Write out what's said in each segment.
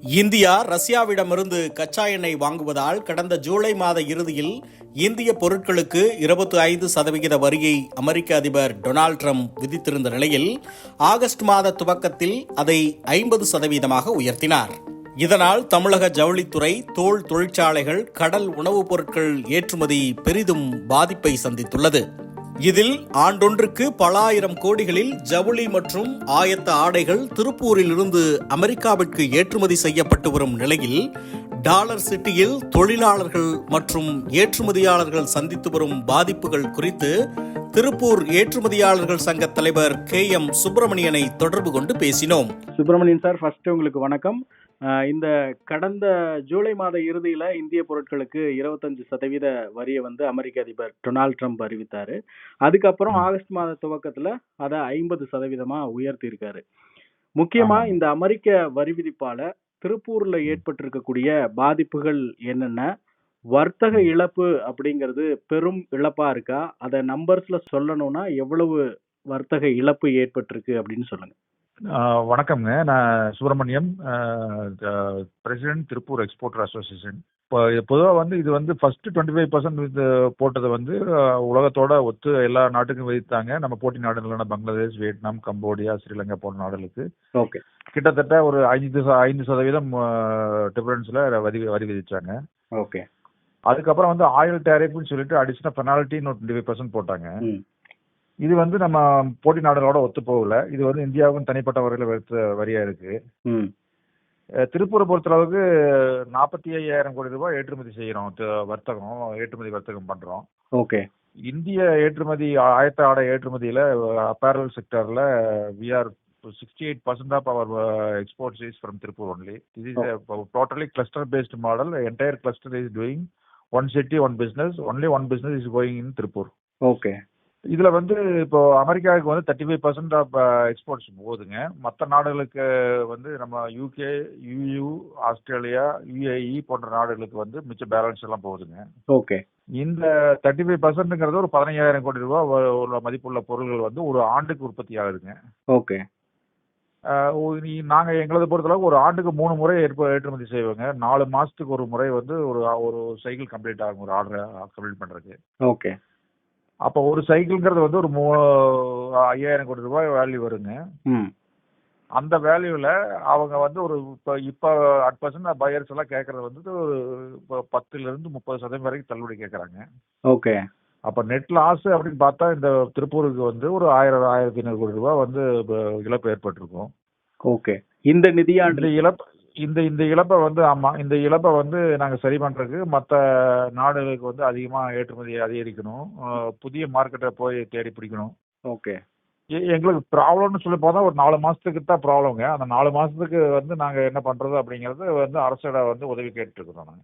India ரஷ்யாவிடமிருந்து கச்சா எண்ணெய் வாங்குவதால் கடந்த ஜூலை மாத இறுதியில் இந்திய பொருட்களுக்கு இருபத்தி ஐந்து சதவிகித வரியை அமெரிக்க அதிபர் டொனால்ட் ட்ரம்ப் விதித்திருந்த நிலையில் ஆகஸ்ட் மாத துவக்கத்தில் அதை ஐம்பது சதவீதமாக உயர்த்தினார். இதனால் தமிழக ஜவுளித்துறை தோல் தொழிற்சாலைகள் கடல் உணவுப் பொருட்கள் ஏற்றுமதி பெரிதும் பாதிப்பை சந்தித்துள்ளது. இதில் ஆண்டொன்றுக்கு பல ஆயிரம் கோடிகளில் ஜவுளி மற்றும் ஆயத்த ஆடைகள் திருப்பூரில் இருந்து அமெரிக்காவிற்கு ஏற்றுமதி செய்யப்பட்டு வரும் நிலையில் டாலர் சிட்டியில் தொழிலாளர்கள் மற்றும் ஏற்றுமதியாளர்கள் சந்தித்து வரும் பாதிப்புகள் குறித்து திருப்பூர் ஏற்றுமதியாளர்கள் சங்க தலைவர் கே எம் சுப்பிரமணியனை தொடர்பு கொண்டு பேசினோம். சுப்பிரமணியன் சார் ஃபர்ஸ்ட் உங்களுக்கு வணக்கம். இந்த கடந்த ஜூலை மாத இறுதியில இந்திய பொருட்களுக்கு இருபத்தஞ்சு சதவீத வரியை வந்து அமெரிக்க அதிபர் டொனால்ட் ட்ரம்ப் அறிவித்தாரு. அதுக்கப்புறம் ஆகஸ்ட் மாத துவக்கத்துல அதை ஐம்பது சதவீதமா உயர்த்தி இருக்காரு முக்கியமா இந்த அமெரிக்க வரி விதிப்பால திருப்பூர்ல ஏற்பட்டிருக்கக்கூடிய பாதிப்புகள் என்னென்ன வர்த்தக இழப்பு அப்படிங்கிறது பெரும் இழப்பா இருக்கா அதை நம்பர்ஸ்ல சொல்லணும்னா எவ்வளவு வர்த்தக இழப்பு ஏற்பட்டிருக்கு அப்படின்னு சொல்லுங்க. ஆஹ் வணக்கம்ங்க. நான் Subramaniam president Tiruppur exporter association. இப்போ பொதுவாக வந்து இது வந்து ஃபர்ஸ்ட் டுவெண்ட்டி ஃபைவ் பர்சன்ட் இது போட்டது வந்து உலகத்தோட ஒத்து எல்லா நாட்டுக்கும் விதித்தாங்க. நம்ம போட்டி நாடுகளான பங்களாதேஷ் வியட்நாம் கம்போடியா ஸ்ரீலங்கா போன்ற நாடுகளுக்கு. ஓகே. கிட்டத்தட்ட ஒரு ஐந்து ஐந்து சதவீதம் டிஃபரன்ஸில் வரி வரி விதிச்சாங்க. ஓகே. அதுக்கப்புறம் வந்து ஆயில் டேரிஃப்னு சொல்லிட்டு அடிஷனல் பெனால்ட்டின்னு ஒரு டுவெண்ட்டி ஃபைவ் பர்சன்ட் போட்டாங்க இது வந்து நம்ம போட்டி நாடுகளோட ஒத்து போகல. இது வந்து இந்தியாவுக்கும் தனிப்பட்ட வரையில் வரியா இருக்கு. திருப்பூரை பொறுத்தளவுக்கு நாற்பத்தி ஐயாயிரம் கோடி ரூபாய் ஏற்றுமதி செய்கிறோம் வர்த்தகம் ஏற்றுமதி வர்த்தகம் பண்றோம். ஓகே. இந்திய ஏற்றுமதி ஆயத்த ஆடை ஏற்றுமதியில apparel செக்டர்ல we are sixty eight percent of our exports is from Tiruppur only இது totally cluster based model entire cluster is doing one city one business only one business is going in Tiruppur okay இதுல வந்து இப்போ அமெரிக்காவுக்கு வந்து thirty five percent of exports போகுதுங்க. மற்ற நாடுகளுக்கு வந்து நம்ம யூகே யூயு ஆஸ்திரேலியா யுஏஇ போன்ற நாடுகளுக்கு வந்து மிச்ச பேலன்ஸ் எல்லாம் போகுதுங்க. ஓகே இந்த தேர்ட்டி ஃபைவ் பர்சன்ட்ங்கிறது ஒரு பதினையாயிரம் கோடி ரூபாய் உள்ள மதிப்புள்ள பொருள்கள் வந்து ஒரு ஆண்டுக்கு உற்பத்தி ஆகுதுங்க. ஓகே நாங்க எங்களது பொறுத்தளவுக்கு ஒரு ஆண்டுக்கு மூணு முறை ஏற்ப ஏற்றுமதி செய்வோங்க. நாலு மாசத்துக்கு ஒரு முறை வந்து ஒரு ஒரு சைக்கிள் கம்ப்ளீட் ஆகும் ஒரு ஆர்டர் கம்ப்ளீட் பண்றதுக்கு. ஓகே அப்போ ஒரு சைக்கிள்ங்கிறது வந்து ஒரு மூ ஐயாயிரம் கோடி ரூபாய் வேல்யூ வருங்க. ம். அந்த வேல்யூல அவங்க வந்து ஒரு இப்போ இப்போ அட் பர்சன்ட் பையர்ஸ் எல்லாம் கேட்கறது வந்து ஒரு இப்போ பத்துல இருந்து முப்பது சதவீதம் வரைக்கும் தள்ளுபடி கேட்கறாங்க ஓகே. அப்ப நெட் லாஸ் அப்படின்னு பார்த்தா இந்த திருப்பூருக்கு வந்து ஒரு ஆயிரம் ஆயிரத்தி ஐநூறு கோடி ரூபாய் வந்து இழப்பு ஏற்பட்டிருக்கும். ஓகே. இந்த நிதியாண்டு இழப்பு இந்த இந்த இழப்பை வந்து ஆமா இந்த இழப்பை வந்து நாங்க சரி பண்றதுக்கு மற்ற நாடுகளுக்கு வந்து அதிகமா ஏற்றுமதி அதிகரிக்கணும். புதிய மார்க்கெட்டை போய் தேடி பிடிக்கணும். ஓகே. எங்களுக்கு ப்ராப்ளம்னு சொல்லி போனா ஒரு நாலு மாசத்துக்கு தான் ப்ராப்ளம்ங்க அந்த நாலு மாசத்துக்கு வந்து நாங்க என்ன பண்றது அப்படிங்கறது வந்து அரசோட வந்து உதவி கேட்டு இருக்கிறோம் நாங்க.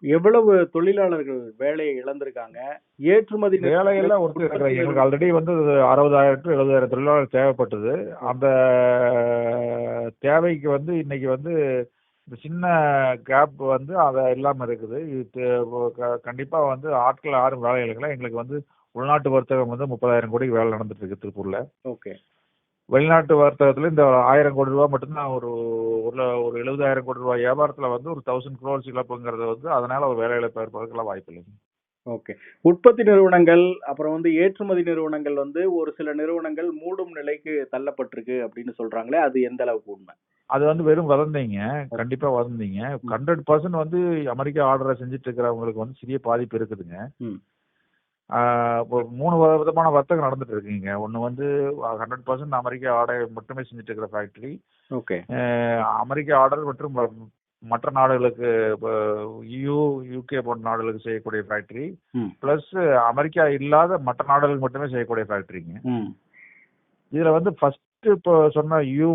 எவ்வளவு தொழிலாளர்கள் வேலையை இழந்திருக்காங்க? ஏற்றுமதி நிறுவனங்கள் வேலையெல்லாம் ஒருத்தர். எங்களுக்கு ஆல்ரெடி வந்து அறுபதாயிரம் டு எழுபதாயிரம் தொழிலாளர் தேவைப்பட்டது. அந்த தேவைக்கு வந்து இன்னைக்கு வந்து இந்த சின்ன கேப் வந்து அதை இல்லாம இருக்குது. இது தே- க- கண்டிப்பா வந்து ஆட்கள் யாரும் வேலை இழக்கல. எங்களுக்கு வந்து உள்நாட்டு வர்த்தகம் வந்து முப்பதாயிரம் கோடிக்கு வேலை நடந்துட்டு இருக்கு திருப்பூர்ல. ஓகே. வெளிநாட்டு வர்த்தகத்துல இந்த ஆயிரம் கோடி ரூபாய் மட்டும்தான் ஒரு ஒரு ஒரு எழுபதாயிரம் கோடி ரூபாய் வியாபாரத்துல வந்து ஒரு தௌசண்ட் க்ரோர்ஸ் இழப்புங்கிறது வந்து அதனால ஒரு வேலை இழப்பு ஏற்படுறதுக்கெல்லாம் வாய்ப்பு இல்லைங்க. ஓகே. உற்பத்தி நிறுவனங்கள் அப்புறம் வந்து ஏற்றுமதி நிறுவனங்கள் வந்து ஒரு சில நிறுவனங்கள் மூடும் நிலைக்கு தள்ளப்பட்டிருக்கு அப்படின்னு சொல்றாங்களே அது எந்த அளவுக்கு உண்மை? அது வந்து வெறும் வதந்திங்க. கண்டிப்பா வதந்திங்க. ஹண்ட்ரட் பர்சன்ட் வந்து அமெரிக்கா ஆர்டரை செஞ்சுட்டு இருக்கிறவங்களுக்கு வந்து சிறிய பாதிப்பு இருக்குதுங்க. மூணு விதமான வர்த்தகம் நடந்துட்டு இருக்குங்க. ஒன்னு வந்து ஹண்ட்ரட் பர்சன்ட் அமெரிக்கா ஆர்டர் மட்டுமே செஞ்சுட்டு இருக்கிற ஃபேக்டரி ஓகே அமெரிக்கா ஆர்டர் மற்றும் மற்ற நாடுகளுக்கு யூ யூகே போன்ற நாடுகளுக்கு செய்யக்கூடிய ஃபேக்டரி. பிளஸ் அமெரிக்கா இல்லாத மற்ற நாடுகளுக்கு மட்டுமே செய்யக்கூடிய ஃபேக்டரிங்க இதுல வந்து ஃபர்ஸ்ட் இப்போ சொன்ன யூ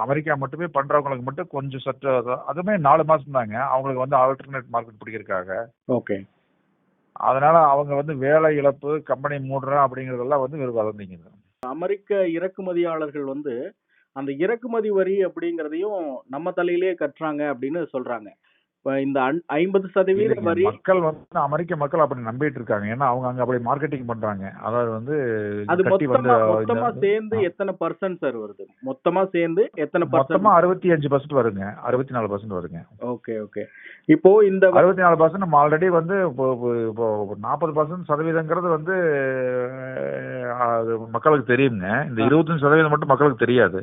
அமெரிக்கா மட்டுமே பண்றவங்களுக்கு மட்டும் கொஞ்சம் சற்று அது- அதுவுமே நாலு மாசம் தாங்க அவங்களுக்கு வந்து ஆல்டர்னேட் மார்க்கெட் பிடிக்கிறதுக்காக. ஓகே. அதனால அவங்க வந்து வேலை இழப்பு கம்பெனி மூடுறோம் அப்படிங்கறதெல்லாம் வந்து இவர் வளர்ந்தீங்க. அமெரிக்க இறக்குமதியாளர்கள் வந்து அந்த இறக்குமதி வரி அப்படிங்கிறதையும் நம்ம தலையிலேயே கட்டுறாங்க அப்படின்னு சொல்றாங்க. இந்த ஐம்பது சதவீத வரி மக்கள் வந்து அமெரிக்க மக்கள் அப்படி நம்பிட்டு இருக்காங்க. ஏன்னா அவங்க அங்க அப்படி மார்க்கெட்டிங் பண்றாங்க. அதாவது வந்து அது மொத்தமா சேர்ந்து எத்தனை பர்சன்ட் சார் வருது? மொத்தமா சேர்ந்து எத்தனை மொத்தமா அறுபத்தி அஞ்சு பர்சன்ட் வருங்க. அறுபத்தி நாலு பர்சன்ட் வருங்க. Okay okay. இப்போ இந்த அறுபத்தி நாலு பர்சன்ட் நம்ம ஆல்ரெடி வந்து இப்போ நாற்பது பர்சன்ட் சதவீதங்கிறது வந்து மக்களுக்கு தெரியுங்க. இந்த இருபத்தஞ்சு சதவீதம் மட்டும் மக்களுக்கு தெரியாது.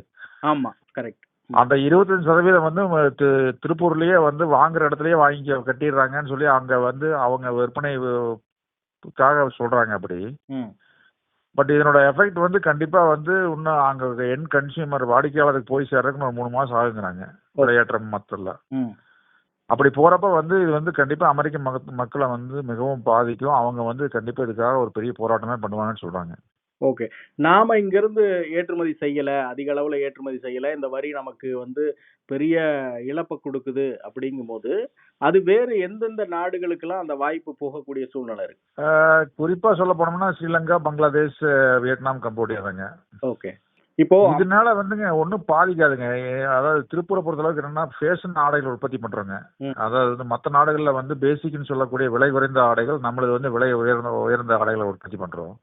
ஆமா கரெக்ட் அந்த இருபத்தஞ்சு சதவீதம் வந்து திருப்பூர்லயே வந்து வாங்குற இடத்துலயே வாங்கி கட்டிடுறாங்கன்னு சொல்லி அங்க வந்து அவங்க விற்பனை வு- க்காக சொல்றாங்க அப்படி. பட் இதனோட எஃபெக்ட் வந்து கண்டிப்பா வந்து இன்னும் அங்க என் கன்சியூமர் வாடிக்கையாளருக்கு போய் சேர்றதுக்கு ஒரு மூணு மாசம் ஆகுங்கிறாங்க. விளையாட்டுற மொத்தத்துல. ம். அப்படி போறப்ப வந்து இது வந்து கண்டிப்பா அமெரிக்க மக- மக்களை வந்து மிகவும் பாதிக்கும். அவங்க வந்து கண்டிப்பா இதுக்காக ஒரு பெரிய போராட்டமே பண்ணுவாங்கன்னு சொல்றாங்க. ஓகே. நாம இங்க இருந்து ஏற்றுமதி செய்யல அதிக அளவுல ஏற்றுமதி செய்யல இந்த வரி நமக்கு வந்து பெரிய இழப்பை கொடுக்குது அப்படிங்கும்போது அது வேறு எந்தெந்த நாடுகளுக்கெல்லாம் அந்த வாய்ப்பு போகக்கூடிய சூழ்நிலை இருக்கு? குறிப்பா சொல்ல போனோம்னா ஸ்ரீலங்கா பங்களாதேஷ் வியட்நாம் கம்போடியா தாங்க. ஓகே. இப்போ இதனால வந்துங்க ஒன்றும் பாதிக்காதுங்க. அதாவது திருப்பூரை பொறுத்தளவுக்கு என்னன்னா ஃபேஷன் ஆடைகள் உற்பத்தி பண்றோங்க. அதாவது வந்து மற்ற நாடுகள்ல வந்து பேசிக்னு சொல்லக்கூடிய விலை குறைந்த ஆடைகள் நம்மளது வந்து விலை உயர்ந்த உயர்ந்த ஆடைகளை உற்பத்தி பண்றோம்.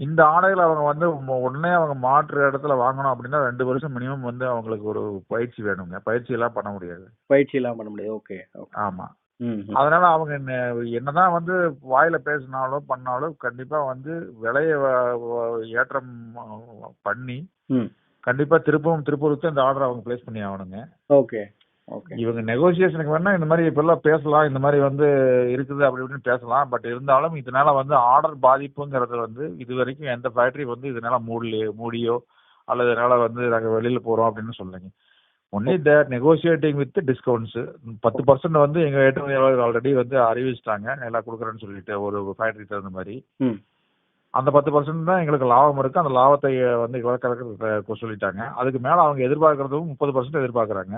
இந்த ஆடைகளை அவங்க வந்து உடனே அவங்க மாற்று இடத்துல வாங்கணும் அப்படின்னா ரெண்டு வருஷம் மினிமம் வந்து அவங்களுக்கு ஒரு பயிற்சி வேணுங்க. பயிற்சி எல்லாம் பண்ண முடியாது. பயிற்சி எல்லாம் பண்ண முடியாது. ஓகே ஆமா. அதனால அவங்க என்ன- என்னதான் வந்து வாயில பேசினாலும் பண்ணாலும் கண்டிப்பா வந்து விலையை ஏற்றம் பண்ணி கண்டிப்பா திருப்பவும் திருப்பூருக்கு இந்த ஆர்டர் அவங்க பிளேஸ் பண்ணி ஆகணுங்க. ஓகே. இவங்க நெகோசியேஷனுக்கு வேணா இந்த மாதிரி இப்பெல்லாம் பேசலாம் இந்த மாதிரி வந்து இருக்குது அப்படி இப்படின்னு பேசலாம். பட் இருந்தாலும் இதனால வந்து ஆர்டர் பாதிப்புங்கிறது வந்து இது வரைக்கும் எந்த ஃபேக்டரி வந்து இதனால மூடலையோ மூடியோ அல்லது இதனால வந்து நாங்கள் வெளியில போறோம் அப்படின்னு சொல்லுங்க. Only there negotiating with discounts பத்து பர்சன்ட் வந்து எங்க ஏற்றுமதியாளர்கள் ஆல்ரெடி வந்து அறிவிச்சிட்டாங்க. எல்லாம் கொடுக்குறேன்னு சொல்லிட்டு ஒரு ஃபேக்டரி தகுந்த மாதிரி. அந்த பத்து பர்சன்ட் தான் எங்களுக்கு லாபம் இருக்கு. அந்த லாபத்தை வந்து இழக்கிறதுக்கு சொல்லிட்டாங்க. அதுக்கு மேல அவங்க எதிர்பார்க்கறதும் முப்பது பர்சன்ட் எதிர்பார்க்கறாங்க.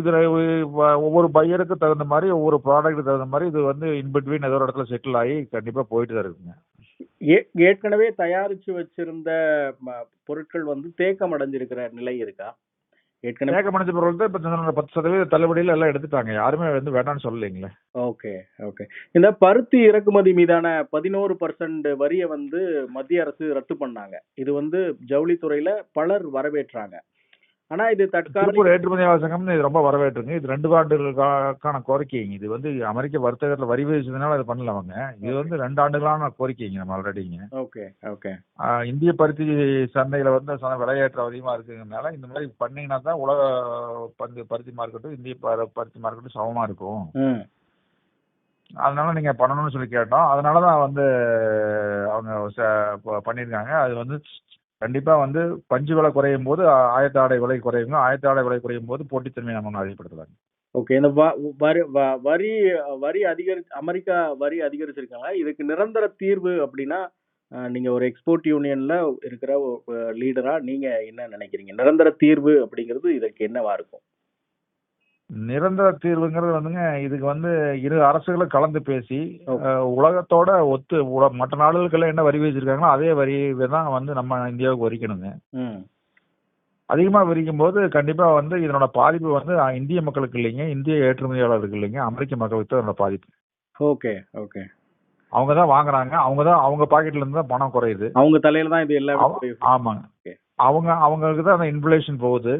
இதுல ஒவ்வொரு பையருக்கு தகுந்த மாதிரி ஒவ்வொரு ப்ராடக்ட் தகுந்த மாதிரி இது வந்து இன்பிட்வீன் ஏதோ ஒரு இடத்துல செட்டில் ஆகி கண்டிப்பா போயிட்டு தான் இருக்குங்க. ஏற்கனவே தயாரிச்சு வச்சிருந்த பொருட்கள் வந்து தேக்கம் அடைஞ்சிருக்கிற நிலை இருக்கா? ஏற்கனவே தேக்க மனித பொருள் தான் இப்ப பத்து சதவீத தள்ளுபடியில எல்லாம் எடுத்துட்டாங்க. யாருமே வந்து வேண்டாம்னு சொல்லலைங்களே. Okay okay. இந்த பருத்தி இறக்குமதி மீதான பதினோரு பர்சன்ட் வரியை வந்து மத்திய அரசு ரத்து பண்ணாங்க. இது வந்து ஜவுளித்துறையில பலர் வரவேற்றாங்க. ஆனா இது தற்காலிக திருப்பூர் ஏற்றுமதியாளர் சங்கம் இது ரொம்ப வரவேற்றுங்க இது ரெண்டு ஆண்டுகளுக்கான கோரிக்கைங்க. இது வந்து அமெரிக்க வர்த்தகத்துல வரி விதிச்சதுனால இது பண்ணல அவங்க. இது வந்து ரெண்டு ஆண்டுகளான கோரிக்கைங்க நம்ம ஆல்ரெடிங்க. ஓகே ஓகே இந்திய பருத்தி சந்தையில வந்து விலையேற்றம் அதிகமா இருக்குங்கிறதுனால இந்த மாதிரி பண்ணீங்கன்னா தான் உலக பந்து பருத்தி மார்க்கெட்டும் இந்திய பருத்தி மார்க்கெட்டும் சமமா இருக்கும். அதனால நீங்க பண்ணணும்னு சொல்லி கேட்டோம். அதனால தான் வந்து அவங்க ச- ப- பண்ணியிருக்காங்க. அது வந்து கண்டிப்பா வந்து பஞ்சு விலை குறையும் போது ஆயத்த ஆடை விலை குறையும் ஆயத்த ஆடை விலை குறையும் போது போட்டித்தன்மையை நம்ம அதிகப்படுத்தலாம் ஓகே. இந்த வ- வரி வ- வரி வரி அதிகரி அமெரிக்கா வரி அதிகரிச்சிருக்காங்க. இதுக்கு நிரந்தர தீர்வு அப்படின்னா நீங்க ஒரு எக்ஸ்போர்ட் யூனியன்ல இருக்கிற லீடரா நீங்க என்ன நினைக்கிறீங்க? நிரந்தர தீர்வு அப்படிங்கிறது இதற்கு என்னவா இருக்கும்? நிரந்தர தீர்வுங்கிறது வந்துங்க இதுக்கு வந்து இரு அரசுகளும் கலந்து பேசி உலகத்தோட ஒத்து மற்ற நாடுகளுக்கெல்லாம் என்ன வரி விதிச்சிருக்காங்களோ அதே வரி தான் வந்து நம்ம இந்தியாவுக்கு வரிக்கணுங்க. அதிகமா விரிக்கும் போது கண்டிப்பா வந்து இதனோட பாதிப்பு வந்து இந்திய மக்களுக்கு இல்லைங்க. இந்திய ஏற்றுமதியாளருக்கு இல்லைங்க. அமெரிக்க மக்களுக்கு தான் இதனோட பாதிப்பு. Okay okay. அவங்க தான் வாங்குறாங்க. அவங்க தான் அவங்க பாக்கெட்ல இருந்து தான் பணம் குறையுது. அவங்க தலையில தான் இது எல்லாமே ஆமாங்க. அவங்க அவங்களுக்கு தான் அந்த இன்ஃப்ளேஷன் போகுது.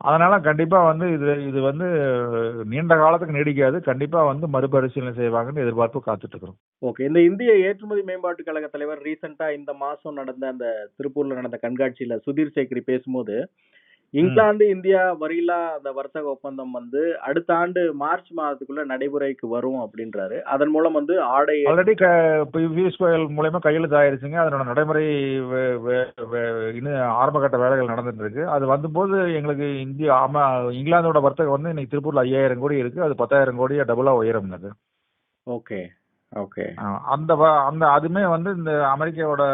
அதனால கண்டிப்பா வந்து இது இது வந்து நீண்ட காலத்துக்கு நீடிக்காது. கண்டிப்பா வந்து மறுபரிசீலனை செய்வாங்கன்னு எதிர்பார்ப்பு காத்துட்டு இருக்கிறோம் ஓகே. இந்த இந்திய ஏற்றுமதி மேம்பாட்டு கழக தலைவர் ரீசெண்டா இந்த மாசம் நடந்த அந்த திருப்பூர்ல நடந்த கண்காட்சியில சுதீர் சேகரி பேசும்போது இங்கிலாந்து இந்தியா வரியில்லா அந்த வர்த்தக ஒப்பந்தம் வந்து அடுத்த ஆண்டு மார்ச் மாதத்துக்குள்ள நடைமுறைக்கு வரும் அப்படின்றாரு. அதன் மூலம் வந்து ஆடை ஆல்ரெடி பியூஷ் கோயல் மூலயமா கையெழுத்து ஆயிருச்சுங்க. அதனோட நடைமுறை இன்னும் ஆரம்பகட்ட வேலைகள் நடந்துட்டு இருக்கு அது வந்தபோது எங்களுக்கு இந்தியா ஆமா இங்கிலாந்தோட வர்த்தகம் வந்து இன்னைக்கு திருப்பூர்ல ஐயாயிரம் கோடி இருக்கு. அது பத்தாயிரம் கோடியா டபுளா உயரும் அது. Okay okay. அந்த அந்த அதுமே வந்து இந்த அமெரிக்காவோட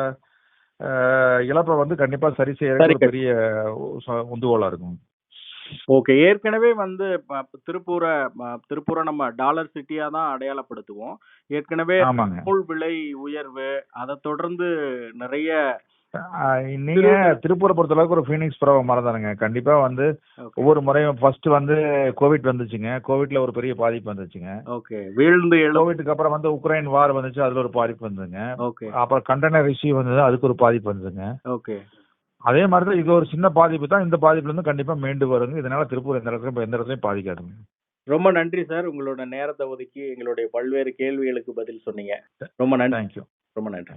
இழப்பை வந்து கண்டிப்பா சரி செய்யறது பெரிய உந்துகோலா இருக்கும். ஓகே. ஏற்கனவே வந்து திருப்பூரை திருப்பூரை நம்ம டாலர் சிட்டியா தான் அடையாளப்படுத்துவோம். ஏற்கனவே நூல் விலை உயர்வு அதை தொடர்ந்து நிறைய நீங்க திருப்பூரை பொறுத்த அளவுக்கு ஒரு ஃபீனிக்ஸ் பறவை மரம் தானுங்க கண்டிப்பா வந்து ஒவ்வொரு முறையும் ஃபர்ஸ்ட் வந்து கோவிட் வந்துச்சுங்க. கோவிட்ல ஒரு பெரிய பாதிப்பு வந்துச்சுங்க. ஓகே வீழ்ந்து கோவிட்க்கு அப்புறம் வந்து உக்ரைன் வார் வந்துச்சு அதுல ஒரு பாதிப்பு வந்ததுங்க. ஓகே அப்புறம் கண்டெய்னர் இஷ்யூ வந்தது அதுக்கு ஒரு பாதிப்பு வந்ததுங்க. ஓகே அதே மாதிரி தான் இது ஒரு சின்ன பாதிப்பு தான். இந்த பாதிப்புல இருந்து கண்டிப்பா மீண்டு வருங்க. இதனால திருப்பூர் எந்த இடத்துலயும் எந்த இடத்துலயும் பாதிக்காதுங்க. ரொம்ப நன்றி சார் உங்களோட நேரத்தை ஒதுக்கி எங்களுடைய பல்வேறு கேள்விகளுக்கு பதில் சொன்னீங்க. ரொம்ப நன்றி. தேங்க்யூ ரொம்ப நன்றி.